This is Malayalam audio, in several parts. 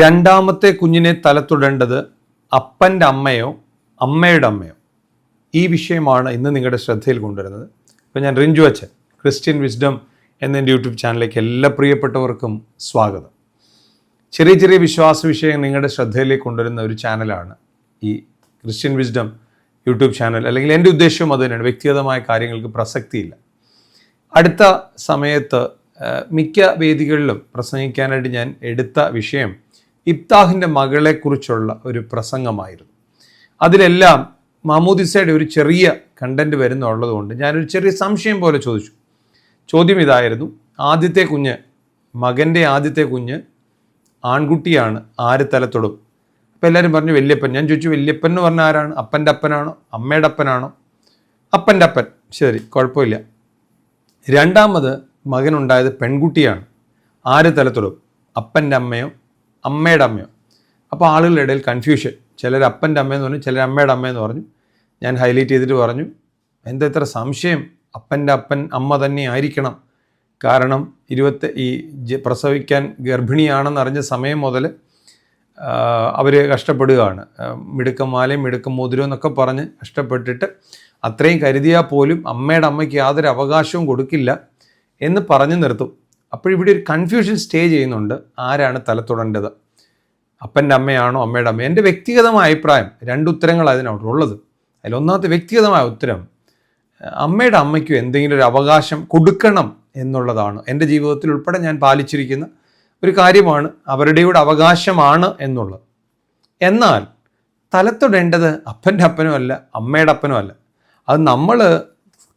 രണ്ടാമത്തെ കുഞ്ഞിനെ തലത്തുടേണ്ടത് അപ്പന്റെ അമ്മയോ അമ്മയുടെ അമ്മയോ? ഈ വിഷയമാണ് ഇന്ന് നിങ്ങളുടെ ശ്രദ്ധയിൽ കൊണ്ടുവരുന്നത്. ഇപ്പോൾ ഞാൻ റിഞ്ചു അച്ഛൻ ക്രിസ്ത്യൻ വിസ്ഡം എന്ന എന്റെ യൂട്യൂബ് ചാനലിലേക്ക് എല്ലാ പ്രിയപ്പെട്ടവർക്കും സ്വാഗതം. ചെറിയ ചെറിയ വിശ്വാസ വിഷയം നിങ്ങളുടെ ശ്രദ്ധയിലേക്ക് കൊണ്ടുവരുന്ന ഒരു ചാനലാണ് ഈ ക്രിസ്ത്യൻ വിസ്ഡം യൂട്യൂബ് ചാനൽ. അല്ലെങ്കിൽ എന്റെ ഉദ്ദേശവും അത് തന്നെയാണ്. വ്യക്തിഗതമായ കാര്യങ്ങൾക്ക് പ്രസക്തിയില്ല. അടുത്ത സമയത്ത് മിക്ക വേദികളിലും പ്രസംഗിക്കാനായിട്ട് ഞാൻ എടുത്ത വിഷയം ഇബ്താഹിന്റെ മകളെക്കുറിച്ചുള്ള ഒരു പ്രസംഗമായിരുന്നു. അതിലെല്ലാം മാമൂദിസയുടെ ഒരു ചെറിയ കണ്ടന്റ് വരുന്നുള്ളതുകൊണ്ട് ഞാനൊരു ചെറിയ സംശയം പോലെ ചോദിച്ചു. ചോദ്യം ഇതായിരുന്നു ആദ്യത്തെ കുഞ്ഞ് മകന്റെ ആദ്യത്തെ കുഞ്ഞ് ആൺകുട്ടിയാണ് ആര് തലത്തൊടും അപ്പോൾ എല്ലാവരും പറഞ്ഞു വല്യപ്പൻ. ഞാൻ ചോദിച്ചു വല്യപ്പൻ എന്ന് പറഞ്ഞ ആരാണ്? അപ്പന്റെ അപ്പനാണോ? അമ്മയുടെ അപ്പനാണോ? അപ്പന്റെ അപ്പൻ. ശരി കുഴപ്പമില്ല. രണ്ടാമത് മകനുണ്ടായത് പെൺകുട്ടിയാണ്. ആര് തലത്തൊടും അപ്പന്റെ അമ്മയോ അമ്മയുടെ അമ്മയോ? അപ്പോൾ ആളുകളുടെ ഇടയിൽ കൺഫ്യൂഷൻ ചിലർ അപ്പന്റെ അമ്മയെന്ന് പറഞ്ഞു ചിലർ അമ്മയുടെ അമ്മയെന്ന് പറഞ്ഞു. ഞാൻ ഹൈലൈറ്റ് ചെയ്തിട്ട് പറഞ്ഞു എന്താ ഇത്ര സംശയം? അപ്പന്റെ അപ്പൻ അമ്മ തന്നെ ആയിരിക്കണം. കാരണം ഇരുപത്തി ഈ പ്രസവിക്കാൻ ഗർഭിണിയാണെന്ന് അറിഞ്ഞ സമയം മുതൽ അവർ കഷ്ടപ്പെടുകയാണ്. മിടുക്കം മാലയും മിടുക്കം മോതിരം എന്നൊക്കെ പറഞ്ഞ് കഷ്ടപ്പെട്ടിട്ട് അത്രയും കരുതിയാൽ പോലും അമ്മയുടെ അമ്മയ്ക്ക് യാതൊരു അവകാശവും കൊടുക്കില്ല എന്ന് പറഞ്ഞു നിർത്തും. അപ്പോഴിവിടെ ഒരു കൺഫ്യൂഷൻ സ്റ്റേ ചെയ്യുന്നുണ്ട്. ആരാണ് തലത്തുടേണ്ടത് അപ്പന്റെ അമ്മയാണോ അമ്മയുടെ അമ്മ? എന്റെ വ്യക്തിഗതമായ അഭിപ്രായം രണ്ട് ഉത്തരങ്ങൾ അതിനവിടെ ഉള്ളത്. അതിലൊന്നാമത്തെ വ്യക്തിഗതമായ ഉത്തരം അമ്മയുടെ അമ്മയ്ക്കും എന്തെങ്കിലും ഒരു അവകാശം കൊടുക്കണം എന്നുള്ളതാണ്. എന്റെ ജീവിതത്തിൽ ഉൾപ്പെടെ ഞാൻ പാലിച്ചിരിക്കുന്ന ഒരു കാര്യമാണ് അവരുടെ കൂടെ അവകാശമാണ് എന്നുള്ളത്. എന്നാൽ തലത്തൊടേണ്ടത് അപ്പന്റെ അപ്പനും അല്ല അമ്മയുടെ അപ്പനും അല്ല. അത് നമ്മൾ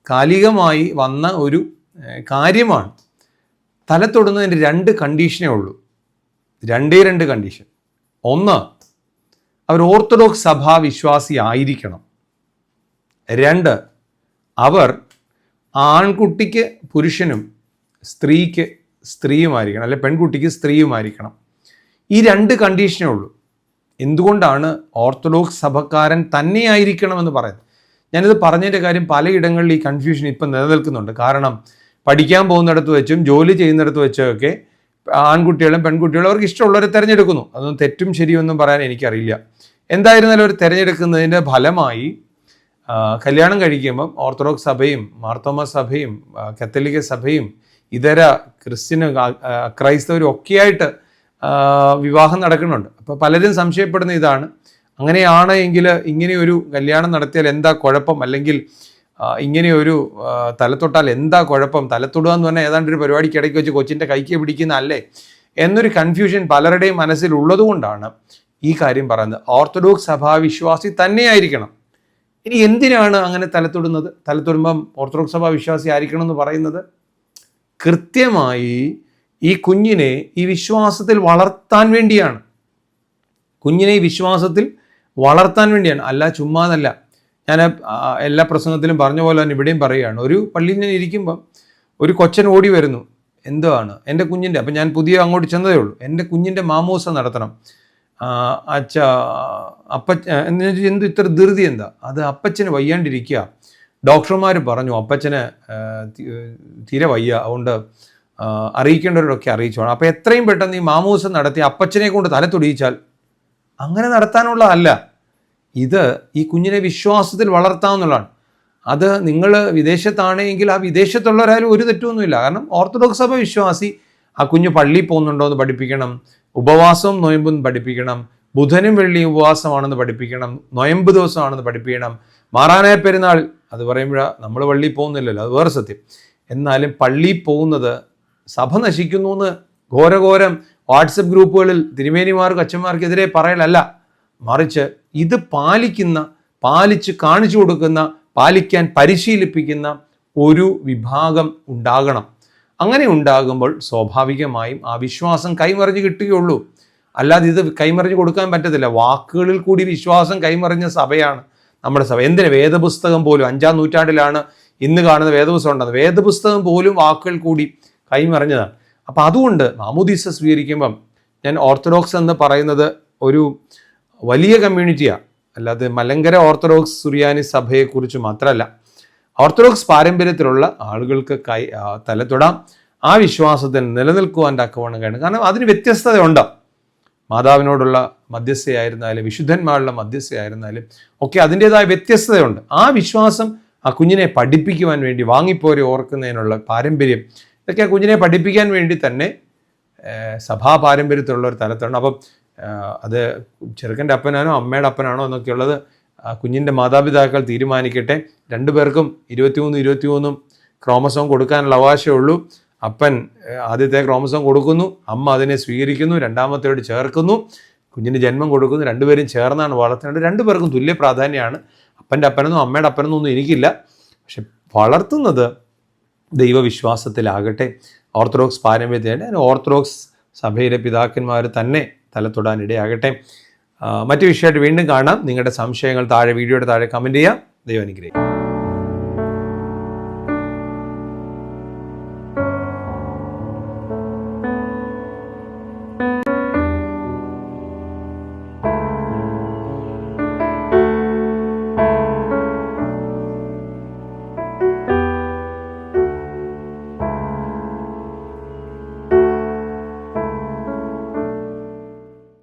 കാലികമായി വന്ന ഒരു ഏഹ്, തലത്തൊടുന്നതിന് രണ്ട് കണ്ടീഷനേ ഉള്ളൂ. രണ്ടേ രണ്ട് കണ്ടീഷൻ. ഒന്ന് അവർ ഓർത്തഡോക്സ് സഭാ വിശ്വാസി ആയിരിക്കണം. രണ്ട് അവർ ആൺകുട്ടിക്ക് പുരുഷനും സ്ത്രീക്ക് സ്ത്രീയുമായിരിക്കണം അല്ലെ പെൺകുട്ടിക്ക് സ്ത്രീയുമായിരിക്കണം. ഈ രണ്ട് കണ്ടീഷനേ ഉള്ളൂ. എന്തുകൊണ്ടാണ് ഓർത്തഡോക്സ് സഭക്കാരൻ തന്നെയായിരിക്കണമെന്ന് പറയുന്നത്? ഞാനിത് പറഞ്ഞതിന്റെ കാര്യം പലയിടങ്ങളിൽ ഈ കൺഫ്യൂഷൻ ഇപ്പം നിലനിൽക്കുന്നുണ്ട്. കാരണം പഠിക്കാൻ പോകുന്നിടത്ത് വെച്ചും ജോലി ചെയ്യുന്നിടത്ത് വെച്ചൊക്കെ ആൺകുട്ടികളും പെൺകുട്ടികളും അവർക്ക് ഇഷ്ടമുള്ളവരെ തിരഞ്ഞെടുക്കുന്നു. അതൊന്നും തെറ്റും ശരിയൊന്നും പറയാൻ എനിക്കറിയില്ല. എന്തായിരുന്നാലും അവർ തിരഞ്ഞെടുക്കുന്നതിന്റെ ഫലമായി കല്യാണം കഴിക്കുമ്പം ഓർത്തഡോക്സ് സഭയും മാർത്തോമ സഭയും കത്തലിക കത്തോലിക്ക സഭയും ഇതര ക്രിസ്ത്യൻ ക്രൈസ്തവരും ഒക്കെയായിട്ട് വിവാഹം നടക്കുന്നുണ്ട്. അപ്പോൾ പലരും സംശയപ്പെടുന്ന ഇതാണ്. അങ്ങനെയാണ് എങ്കിൽ ഇങ്ങനെ ഒരു കല്യാണം നടത്തിയാൽ എന്താ കുഴപ്പം? അല്ലെങ്കിൽ ഇങ്ങനെ ഒരു തലത്തൊട്ടാൽ എന്താ കുഴപ്പം? തലത്തൊടുക എന്ന് പറഞ്ഞാൽ ഏതാണ്ട് ഒരു പരിപാടിക്ക് ഇടയ്ക്ക് വെച്ച് കൊച്ചിന്റെ കൈക്ക് പിടിക്കുന്ന അല്ലേ? എന്നൊരു കൺഫ്യൂഷൻ പലരുടെയും മനസ്സിൽ ഉള്ളതുകൊണ്ടാണ് ഈ കാര്യം പറയുന്നത്. ഓർത്തഡോക്സ് സഭാവിശ്വാസി തന്നെയായിരിക്കണം. ഇനി എന്തിനാണ് അങ്ങനെ തലത്തൊടുന്നത്? തലത്തൊടുമ്പം ഓർത്തഡോക്സ് സഭാവിശ്വാസി ആയിരിക്കണം എന്ന് പറയുന്നത്? കൃത്യമായി ഈ കുഞ്ഞിനെ ഈ വിശ്വാസത്തിൽ വളർത്താൻ വേണ്ടിയാണ്. കുഞ്ഞിനെ ഈ വിശ്വാസത്തിൽ വളർത്താൻ വേണ്ടിയാണ്. അല്ല ചുമ്മാതല്ല. ഞാൻ എല്ലാ പ്രസംഗത്തിലും പറഞ്ഞ പോലെ തന്നെ ഇവിടെയും പറയുകയാണ്. ഒരു പള്ളിയിൽ ഞാൻ ഇരിക്കുമ്പം ഒരു കൊച്ചൻ ഓടി വരുന്നു. എന്തോ ആണ് എന്റെ കുഞ്ഞിന്റെ. അപ്പം ഞാൻ പുതിയ അങ്ങോട്ട് ചെന്നതേ ഉള്ളൂ. എന്റെ കുഞ്ഞിന്റെ മാമൂസ നടത്തണം. അച്ഛ അപ്പ എന്ന് എന്ത് ഇത്ര ധൃതി എന്താ? അത് അപ്പച്ചന് വയ്യാണ്ടിരിക്കുക. ഡോക്ടർമാർ പറഞ്ഞു അപ്പച്ചനെ തീരെ വയ്യ. അതുകൊണ്ട് അറിയിക്കേണ്ടവരോടൊക്കെ അറിയിച്ചോണം. അപ്പോൾ എത്രയും പെട്ടെന്ന് ഈ മാമൂസം നടത്തി അപ്പച്ചനെ കൊണ്ട് തല തൊടിയിച്ചാൽ അങ്ങനെ നടത്താനുള്ളതല്ല ഇത് ഈ കുഞ്ഞിനെ വിശ്വാസത്തിൽ വളർത്താമെന്നുള്ളതാണ് അത് നിങ്ങൾ വിദേശത്താണെങ്കിൽ ആ വിദേശത്തുള്ളവരായാലും ഒരു തെറ്റൊന്നുമില്ല കാരണം ഓർത്തഡോക്സ് സഭ വിശ്വാസി. ആ കുഞ്ഞ് പള്ളിയിൽ പോകുന്നുണ്ടോ എന്ന് പഠിപ്പിക്കണം. ഉപവാസവും നൊയമ്പും പഠിപ്പിക്കണം. ബുധനും വെള്ളിയും ഉപവാസമാണെന്ന് പഠിപ്പിക്കണം. നൊയമ്പ് ദിവസമാണെന്ന് പഠിപ്പിക്കണം. മാറാനായ പെരുന്നാൾ അത് പറയുമ്പോഴാണ് നമ്മൾ പള്ളിയിൽ പോകുന്നില്ലല്ലോ. അത് വേറെ സത്യം. എന്നാലും പള്ളിയിൽ പോകുന്നത് സഭ നശിക്കുന്നു എന്ന് ഘോരഘോരം വാട്സപ്പ് ഗ്രൂപ്പുകളിൽ തിരുമേനിമാർക്ക് അച്ഛന്മാർക്കെതിരെ പറയലല്ല. മറിച്ച് ഇത് പാലിക്കുന്ന പാലിച്ച് കാണിച്ചു കൊടുക്കുന്ന പാലിക്കാൻ പരിശീലിപ്പിക്കുന്ന ഒരു വിഭാഗം ഉണ്ടാകണം. അങ്ങനെ ഉണ്ടാകുമ്പോൾ സ്വാഭാവികമായും ആ വിശ്വാസം കൈമറിഞ്ഞ് കിട്ടുകയുള്ളൂ. അല്ലാതെ ഇത് കൈമറിഞ്ഞ് കൊടുക്കാൻ പറ്റത്തില്ല. വാക്കുകളിൽ കൂടി വിശ്വാസം കൈമറിഞ്ഞ സഭയാണ് നമ്മുടെ സഭ. എന്തിന്? വേദപുസ്തകം പോലും അഞ്ചാം നൂറ്റാണ്ടിലാണ് ഇന്ന് കാണുന്ന വേദപുസ്തകം ഉണ്ടത്. വേദപുസ്തകം പോലും വാക്കുകൾ കൂടി കൈമറിഞ്ഞതാണ്. അപ്പം അതുകൊണ്ട് മാമുദീസ സ്വീകരിക്കുമ്പം ഞാൻ ഓർത്തഡോക്സ് എന്ന് പറയുന്നത് ഒരു വലിയ കമ്മ്യൂണിറ്റിയാണ് അല്ലാതെ മലങ്കര ഓർത്തഡോക്സ് സുറിയാനി സഭയെക്കുറിച്ച് മാത്രമല്ല ഓർത്തഡോക്സ് പാരമ്പര്യത്തിലുള്ള ആളുകൾക്ക് കൈ തലതൊടാം. ആ വിശ്വാസത്തിന് നിലനിൽക്കുവാൻ തക്കവണ്ണം കഴിയണം. കാരണം അതിന് വ്യത്യസ്തതയുണ്ട്. മാതാവിനോടുള്ള മധ്യസ്ഥയായിരുന്നാലും വിശുദ്ധന്മാരുടെ മധ്യസ്ഥയായിരുന്നാലും ഒക്കെ അതിന്റെതായ വ്യത്യസ്തതയുണ്ട്. ആ വിശ്വാസം ആ കുഞ്ഞിനെ പഠിപ്പിക്കുവാൻ വേണ്ടി വാങ്ങിപ്പോരെ ഓർക്കുന്നതിനുള്ള പാരമ്പര്യം ഇതൊക്കെ ആ കുഞ്ഞിനെ പഠിപ്പിക്കാൻ വേണ്ടി തന്നെ സഭാ പാരമ്പര്യത്തിലുള്ള ഒരു തലത്താണ് അപ്പം അത് ചെറുക്കന്റെ അപ്പനാണോ അമ്മയുടെ അപ്പനാണോ എന്നൊക്കെയുള്ളത് കുഞ്ഞിന്റെ മാതാപിതാക്കൾ തീരുമാനിക്കട്ടെ. രണ്ടു രണ്ടുപേർക്കും ഇരുപത്തിമൂന്ന് ഇരുപത്തിമൂന്നും ക്രോമസോം കൊടുക്കാനുള്ള അവകാശമുള്ളൂ അപ്പൻ ആദ്യത്തെ ക്രോമസോം കൊടുക്കുന്നു അമ്മ അതിനെ സ്വീകരിക്കുന്നു രണ്ടാമത്തേട് ചേർക്കുന്നു കുഞ്ഞിന് ജന്മം കൊടുക്കുന്നു രണ്ടുപേരും ചേർന്നാണ് വളർത്തുന്നത് രണ്ടുപേർക്കും തുല്യ പ്രാധാന്യമാണ്. അപ്പന്റെ അപ്പനെന്നും അമ്മയുടെ അപ്പനെന്നും ഒന്നും എനിക്കില്ല. പക്ഷെ വളർത്തുന്നത് ദൈവവിശ്വാസത്തിലാകട്ടെ. ഓർത്തഡോക്സ് പാരമ്പര്യത്തിന്റെ ഓർത്തഡോക്സ് സഭയിലെ പിതാക്കന്മാർ തന്നെ ഇടയാകട്ടെ ആ, മറ്റു വിഷയമായിട്ട് വീണ്ടും കാണാം. നിങ്ങളുടെ സംശയങ്ങൾ താഴെ വീഡിയോയുടെ താഴെ കമന്റ് ചെയ്യാം. ദൈവം അനുഗ്രഹിക്കും